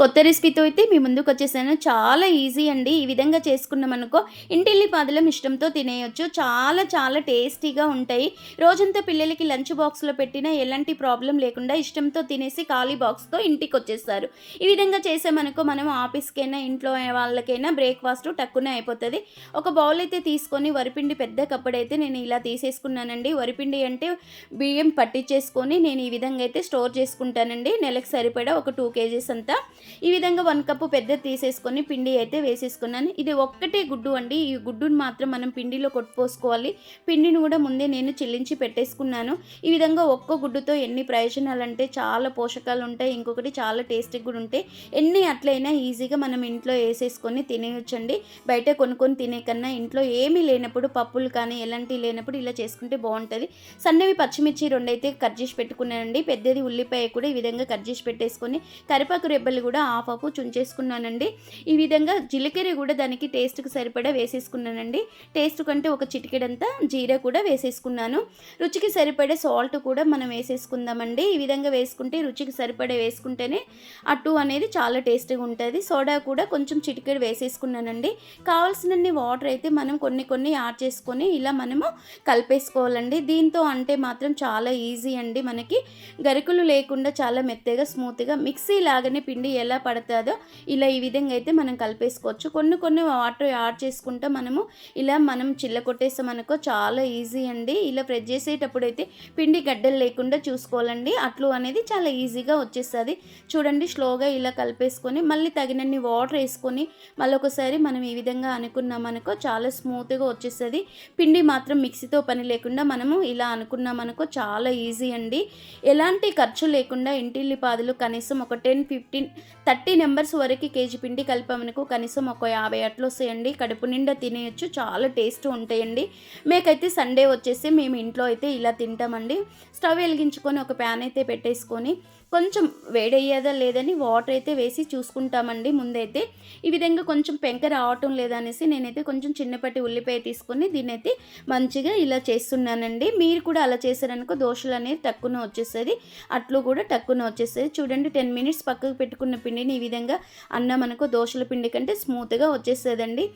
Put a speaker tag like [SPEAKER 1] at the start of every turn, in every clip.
[SPEAKER 1] కొత్త రెసిపీతో అయితే మీ ముందుకు వచ్చేసాను. చాలా ఈజీ అండి. ఈ విధంగా చేసుకున్నాం అనుకో ఇంటిల్లి పాదలం ఇష్టంతో తినేయొచ్చు. చాలా చాలా టేస్టీగా ఉంటాయి. రోజంతా పిల్లలకి లంచ్ బాక్స్లో పెట్టినా ఎలాంటి ప్రాబ్లం లేకుండా ఇష్టంతో తినేసి ఖాళీ బాక్స్తో ఇంటికి వచ్చేస్తారు ఈ విధంగా చేసామనుకో మనం ఆఫీస్కైనా ఇంట్లో వాళ్ళకైనా బ్రేక్ఫాస్ట్ టక్కునే అయిపోతుంది. ఒక బౌల్ అయితే తీసుకొని వరిపిండి పెద్ద కప్పుడైతే నేను ఇలా తీసేసుకున్నానండి. వరిపిండి అంటే బియ్యం పట్టించేసుకొని నేను ఈ విధంగా అయితే స్టోర్ చేసుకుంటానండి. నెలకు సరిపడా ఒక టూ కేజీస్ అంతా. ఈ విధంగా వన్ కప్పు పెద్ద తీసేసుకొని పిండి అయితే వేసేసుకున్నాను. ఇది ఒక్కటే గుడ్డు అండి. ఈ గుడ్డుని మాత్రం మనం పిండిలో కొట్టుపోసుకోవాలి పిండిని కూడా ముందే నేను చెల్లించి పెట్టేసుకున్నాను. ఈ విధంగా ఒక్క గుడ్డుతో ఎన్ని ప్రయోజనాలు అంటే చాలా పోషకాలు ఉంటాయి ఇంకొకటి చాలా టేస్టీ కూడా ఉంటాయి. ఎన్ని అట్లయినా ఈజీగా మనం ఇంట్లో వేసేసుకొని తినేయొచ్చండి. బయట కొనుక్కొని తినే కన్నా ఇంట్లో ఏమీ లేనప్పుడు పప్పులు కానీ ఎలాంటివి లేనప్పుడు ఇలా చేసుకుంటే బాగుంటుంది. సన్నవి పచ్చిమిర్చి రెండైతే కట్ చేసి పెట్టుకున్నానండి. పెద్దది ఉల్లిపాయ కూడా ఈ విధంగా కట్ చేసి పెట్టేసుకొని కరిపాకు రెబ్బలు కూడా హాఫ్ ఆఫ్ చుంచేసుకున్నానండి. ఈ విధంగా జీలకర్ర కూడా దానికి టేస్ట్కి సరిపడా వేసేసుకున్నానండి. టేస్ట్ కంటే ఒక చిటికెడంతా జీరా కూడా వేసేసుకున్నాను. రుచికి సరిపడే సాల్ట్ కూడా మనం వేసేసుకుందామండి. ఈ విధంగా వేసుకుంటే రుచికి సరిపడే వేసుకుంటేనే అటు అనేది చాలా టేస్టీగా ఉంటుంది. సోడా కూడా కొంచెం చిటికెడు వేసేసుకున్నానండి. కావాల్సినన్ని వాటర్ అయితే మనం కొన్ని కొన్ని యాడ్ చేసుకొని ఇలా మనము కలిపేసుకోవాలండి. దీంతో అంటే మాత్రం చాలా ఈజీ అండి మనకి. గరికలు లేకుండా చాలా మెత్తగా స్మూత్గా మిక్సీ లాగానే పిండి ఎలా ఎలా పడుతుందో ఇలా ఈ విధంగా అయితే మనం కలిపేసుకోవచ్చు. కొన్ని కొన్ని వాటర్ యాడ్ చేసుకుంటే మనము ఇలా మనం చిల్ల అనుకో చాలా ఈజీ అండి. ఇలా ప్రెస్ చేసేటప్పుడు అయితే పిండి గడ్డలు లేకుండా చూసుకోవాలండి. అట్లు అనేది చాలా ఈజీగా వచ్చేస్తుంది. చూడండి స్లోగా ఇలా కలిపేసుకొని మళ్ళీ తగినన్ని వాటర్ వేసుకొని మళ్ళీ ఒకసారి మనం ఈ విధంగా అనుకున్నామనుకో చాలా స్మూత్గా వచ్చేస్తుంది. పిండి మాత్రం మిక్సీతో పని లేకుండా మనము ఇలా అనుకున్నామనుకో చాలా ఈజీ అండి. ఎలాంటి ఖర్చు లేకుండా ఇంటిల్లిపాదులు కనీసం ఒక టెన్ ఫిఫ్టీన్ థర్టీ నెంబర్స్ వరకు కేజీ పిండి కలిపామనుకో కనీసం ఒక యాభై అట్లు వస్తాయండి. కడుపు నిండా తినేయచ్చు చాలా టేస్ట్ ఉంటాయండి. మేకైతే సండే వచ్చేసి మేము ఇంట్లో అయితే ఇలా తింటామండి. స్టవ్ వెలిగించుకొని ఒక ప్యాన్ అయితే పెట్టేసుకొని కొంచెం వేడయ్యేదా లేదని వాటర్ అయితే వేసి చూసుకుంటామండి ముందైతే. ఈ విధంగా కొంచెం పెంక రావటం లేదనేసి నేనైతే కొంచెం చిన్నపాటి ఉల్లిపాయ తీసుకొని దీన్ని అయితే మంచిగా ఇలా చేస్తున్నానండి. మీరు కూడా అలా చేశారనుకో దోశలు అనేది తక్కువ వచ్చేస్తుంది. అట్లు కూడా తక్కువ వచ్చేస్తుంది. చూడండి టెన్ మినిట్స్ పక్కకు పెట్టుకున్న పిండిని ఈ విధంగా అన్నం మనకు దోశల పిండి కంటే స్మూత్గా వచ్చేస్తుందండి.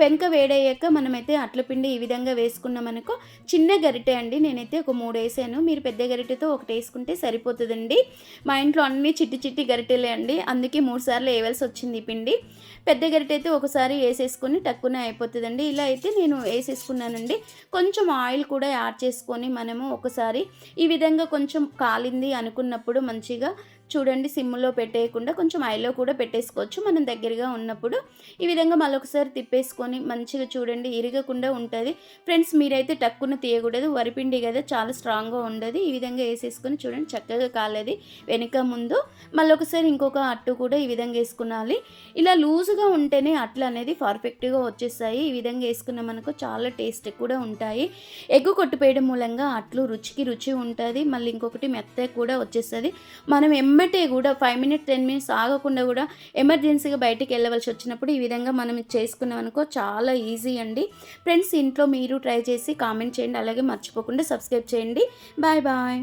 [SPEAKER 1] పెంక వేడయ్యాక మనమైతే అట్ల పిండి ఈ విధంగా వేసుకున్నామనుకో చిన్న గరిటె అండి. నేనైతే ఒక మూడు వేసాను. మీరు పెద్ద గరిటెతో ఒకటి వేసుకుంటే సరిపోతుందండి. మా ఇంట్లో అన్ని చిట్టి చిట్టి గరిటెలే అండి. అందుకే మూడు సార్లు వేయవలసి వచ్చింది ఈ పిండి. పెద్ద గరిటె అయితే ఒకసారి వేసేసుకొని టక్కునే అయిపోతుందండి. ఇలా అయితే నేను వేసేసుకున్నానండి. కొంచెం ఆయిల్ కూడా యాడ్ చేసుకొని మనము ఒకసారి ఈ విధంగా కొంచెం కాలింది అనుకున్నప్పుడు మంచిగా చూడండి సిమ్లో పెట్టేయకుండా కొంచెం ఐలో కూడా పెట్టేసుకోవచ్చు. మనం దగ్గరగా ఉన్నప్పుడు ఈ విధంగా మళ్ళొకసారి తిప్పేసుకొని మంచిగా చూడండి ఇరగకుండా ఉంటుంది. ఫ్రెండ్స్ మీరైతే టక్కున తీయకూడదు. వరిపిండి కదా చాలా స్ట్రాంగ్గా ఉండదు. ఈ విధంగా వేసేసుకొని చూడండి చక్కగా కాలేదు వెనుక ముందు. మళ్ళొకసారి ఇంకొక అట్టు కూడా ఈ విధంగా వేసుకునాలి. ఇలా లూజుగా ఉంటేనే అట్లు అనేది పర్ఫెక్ట్గా వచ్చేస్తాయి. ఈ విధంగా వేసుకున్న మనకు చాలా టేస్ట్ కూడా ఉంటాయి. ఎగ్గు కొట్టుపేయడం మూలంగా అట్లు రుచికి రుచి ఉంటుంది. మళ్ళీ ఇంకొకటి మెత్త కూడా వచ్చేస్తుంది. మనం ఎమ్మటే కూడా ఫైవ్ మినిట్స్ టెన్ మినిట్స్ ఆగకుండా కూడా ఎమర్జెన్సీగా బయటికి వెళ్ళవలసి వచ్చినప్పుడు ఈ విధంగా మనం చేసుకున్నాం అనుకో చాలా ఈజీ అండి. ఫ్రెండ్స్ ఇంట్లో మీరు ట్రై చేసి కామెంట్ చేయండి. అలాగే మర్చిపోకుండా సబ్స్క్రైబ్ చేయండి. Bye bye